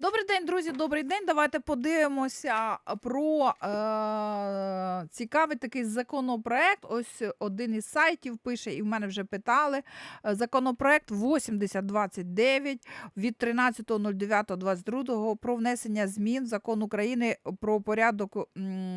Добрий день, друзі. Добрий день. Давайте подивимося про е, цікавий такий законопроект. Ось один із сайтів пише, і в мене вже питали. Е, Законопроект 8029 від 13.09.22 про внесення змін в закон України про порядок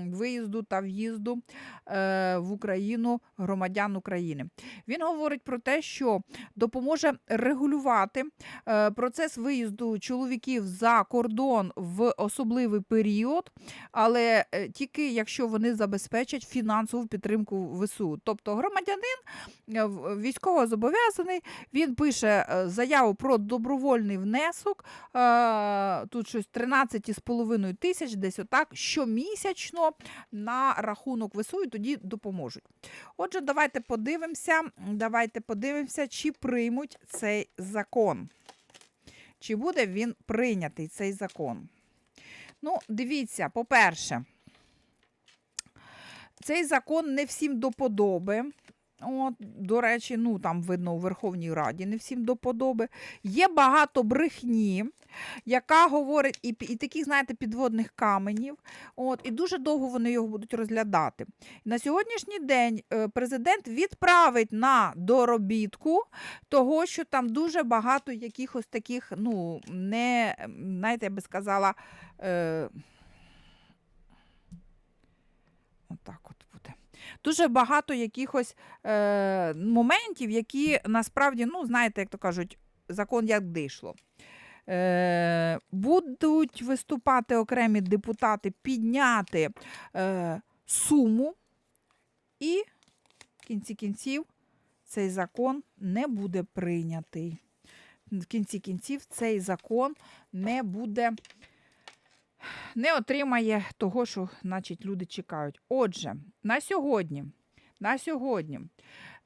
виїзду та в'їзду е, в Україну громадян України. Він говорить про те, що допоможе регулювати е, процес виїзду чоловіків за кордон в особливий період, але е, тільки якщо вони забезпечать фінансову підтримку ВСУ. Тобто громадянин е, в- військовозобов'язаний, він пише е, заяву про добровольний внесок, тут щось 13,5 тисяч, десь отак, щомісячно на рахунок ВСУ, і тоді допоможуть. Отже, давайте подивимося, давайте подивимося, чи приймуть цей закон. Чи буде він прийнятий, цей закон? Ну, дивіться, по-перше, цей закон не всім до подоби. От, до речі, ну там видно у Верховній Раді не всім до подоби. Є багато брехні, яка говорить, і, і таких, знаєте, підводних каменів. От, і дуже довго вони його будуть розглядати. На сьогоднішній день е, президент відправить на доробітку того, що там дуже багато якихось таких, ну, не, знаєте, я би сказала, е, отак от. Дуже багато якихось е, моментів, які насправді, ну, знаєте, як то кажуть, закон як дійшло. Е, будуть виступати окремі депутати, підняти е, суму, і в кінці кінців цей закон не буде прийнятий. В кінці кінців цей закон не буде, не отримає того, що значить, люди чекають. Отже, на сьогодні, на сьогодні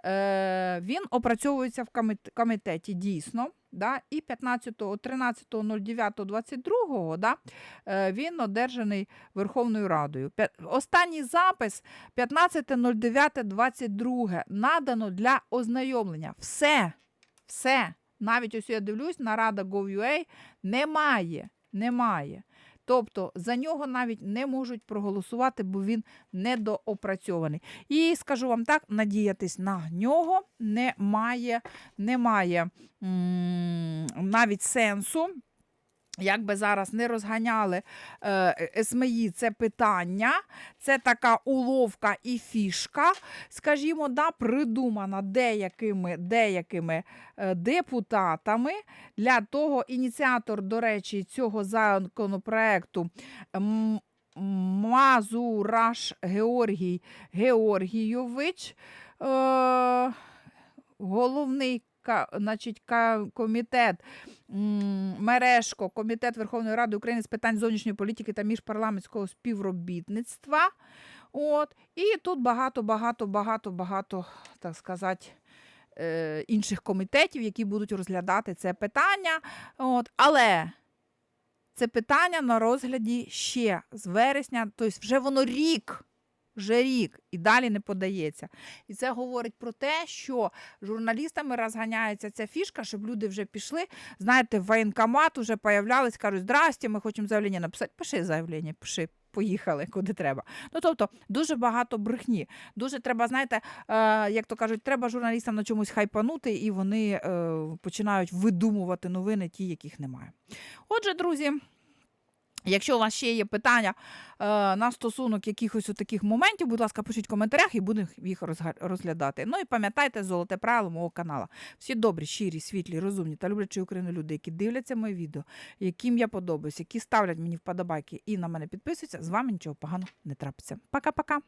е, він опрацьовується в комітеті дійсно. Да, і 15, 13.09.22 да, е, він одержаний Верховною Радою. Останній запис 15.09.22 надано для ознайомлення. Все, все. Навіть ось я дивлюсь, на Рада Gov.ua немає. Немає. Тобто за нього навіть не можуть проголосувати, бо він недоопрацьований. І скажу вам так, надіятись на нього немає, немає м, навіть сенсу. Як би зараз не розганяли е, СМІ це питання, це така уловка і фішка, скажімо, да, придумана деякими, деякими е, депутатами. Для того ініціатор, до речі, цього законопроекту Мазураш Георгій Георгійович, е, головний значить, комітет Мережко, Комітет Верховної Ради України з питань зовнішньої політики та міжпарламентського співробітництва. От. І тут багато, багато, багато, багато, так сказати, е, інших комітетів, які будуть розглядати це питання. От. Але це питання на розгляді ще з вересня, тобто вже воно рік. Вже рік і далі не подається. І це говорить про те, що журналістами розганяється ця фішка, щоб люди вже пішли. Знаєте, в воєнкомат вже появлялись, кажуть, здрасте, ми хочемо заявлення написати. Пиши заявлення, пиши, поїхали, куди треба. Ну тобто дуже багато брехні. Дуже треба, знаєте, е, як то кажуть, треба журналістам на чомусь хайпанути, і вони е, починають видумувати новини, ті, яких немає. Отже, друзі. Якщо у вас ще є питання е, на стосунок якихось таких моментів, будь ласка, пишіть в коментарях і будемо їх розглядати. Ну і пам'ятайте золоте правило мого каналу. Всі добрі, щирі, світлі, розумні та люблячі Україну люди, які дивляться мої відео, яким я подобаюсь, які ставлять мені вподобайки і на мене підписуються, з вами нічого поганого не трапиться. Пока-пока.